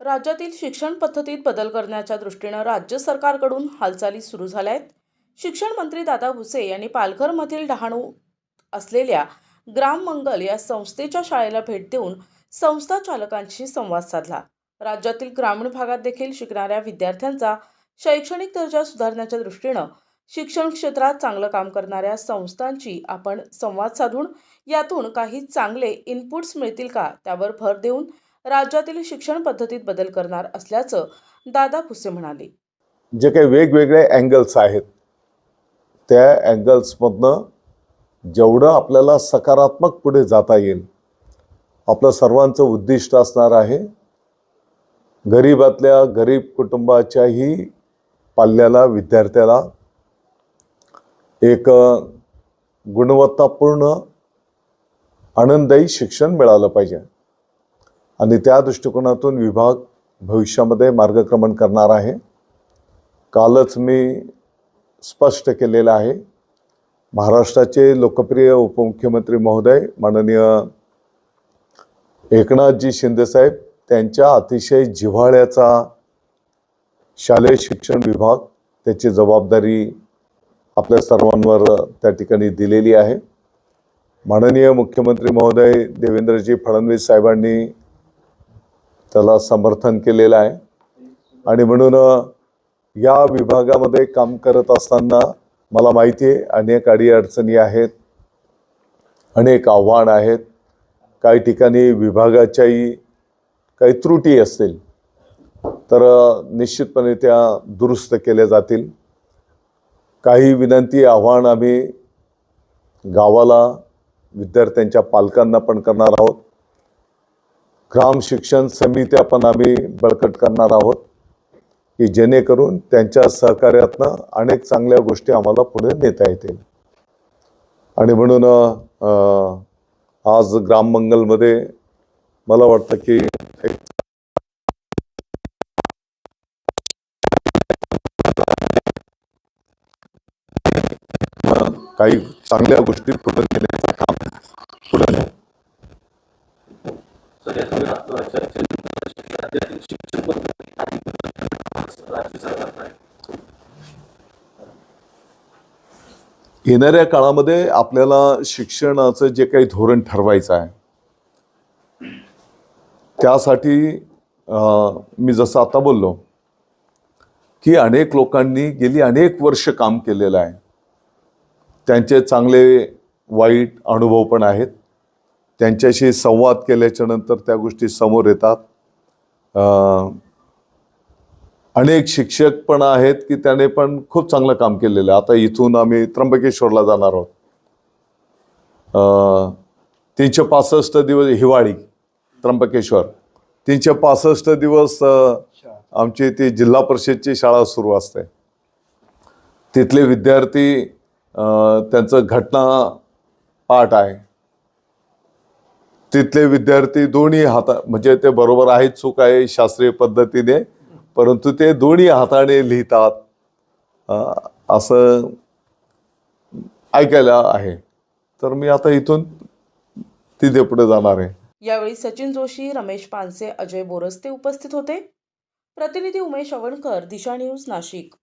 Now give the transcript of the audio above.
राज्यातील शिक्षण पद्धतीत बदल करण्याच्या दृष्टीनं राज्य सरकारकडून हालचाली सुरू झाल्या आहेत शिक्षण मंत्री दादा भुसे यांनी पालघरमधील डहाणू असलेल्या ग्राम मंगल या संस्थेच्या शाळेला भेट देऊन संस्था चालकांशी संवाद साधला. राज्यातील ग्रामीण भागात देखील शिकणाऱ्या विद्यार्थ्यांचा शैक्षणिक दर्जा सुधारण्याच्या दृष्टीनं शिक्षण क्षेत्रात चांगलं काम करणाऱ्या संस्थांची आपण संवाद साधून यातून काही चांगले इनपुट्स मिळतील का? त्यावर भर देऊन राज्यातील शिक्षण पद्धतीत बदल करणार असल्याचं दादा भुसे म्हणाले. जे काही वेगवेगळे अँगल्स आहेत त्या अँगल्समधनं जेवढं आपल्याला सकारात्मक पुढे जाता येईल आपलं सर्वांचं उद्दिष्ट असणार आहे गरीबातल्या गरीब कुटुंबाच्याही पाल्याला विद्यार्थ्याला एक गुणवत्तापूर्ण आनंददायी शिक्षण मिळालं पाहिजे. आणि त्या दृष्टिकोनातून विभाग भविष्यामध्ये मार्गक्रमण करणार आहे. कालच मी स्पष्ट केलेलं आहे. महाराष्ट्राचे लोकप्रिय उपमुख्यमंत्री महोदय माननीय एकनाथजी शिंदेसाहेब त्यांच्या अतिशय जिव्हाळ्याचा शालेय शिक्षण विभाग त्याची जबाबदारी आपल्या सर्वांवर त्या ठिकाणी दिलेली आहे. माननीय मुख्यमंत्री महोदय देवेंद्रजी फडणवीस साहेबांनी त्याला समर्थन केलेलं आहे. आणि म्हणून या विभागामध्ये काम करत असताना मला माहिती आहे अनेक अडीअडचणी आहेत अनेक आव्हान आहेत. काही ठिकाणी विभागाच्याही काही त्रुटी असतील तर निश्चितपणे त्या दुरुस्त केल्या जातील. काही विनंती आव्हान आम्ही गावाला विद्यार्थ्यांच्या पालकांना पण करणार आहोत. ग्राम शिक्षण समित्या पण आम्ही बळकट करणार आहोत की जेणेकरून त्यांच्या सहकार्यातनं अनेक चांगल्या गोष्टी आम्हाला पुढे नेता येतील. आणि म्हणून आज ग्राममंगलमध्ये मला वाटतं की एक काही चांगल्या गोष्टी पुढे नेण्याचं काम पुढे येणाऱ्या काळामध्ये आपल्याला शिक्षणाचं जे काही धोरण ठरवायचं आहे त्यासाठी मी जसं आता बोललो की अनेक लोकांनी गेली अनेक वर्ष काम केलेलं आहे. त्यांचे चांगले वाईट अनुभव पण आहेत. त्यांच्याशी संवाद केल्याच्यानंतर त्या गोष्टी समोर येतात. अनेक शिक्षक पण आहेत की त्याने पण खूप चांगलं काम केलेलं आहे. आता इथून आम्ही त्र्यंबकेश्वरला जाणार आहोत. तीनशे पासष्ट दिवस हिवाळी त्र्यंबकेश्वर. तीनशे पासष्ट दिवस आमची ती जिल्हा परिषदची शाळा सुरू असते. तिथले विद्यार्थी त्यांचं घटना पाठ आहे. तिथले विद्यार्थी दोन्ही हाता म्हणजे ते बरोबर आहे चूक आहे शास्त्रीय पद्धतीने परंतु ते दोन्ही हाताने लिहितात. असं ऐकायला आहे. तर मी आता इथून तिथे पुढे जाणार आहे. यावेळी सचिन जोशी रमेश पानसे अजय बोरस्ते उपस्थित होते. प्रतिनिधी उमेश अवणकर दिशा न्यूज नाशिक.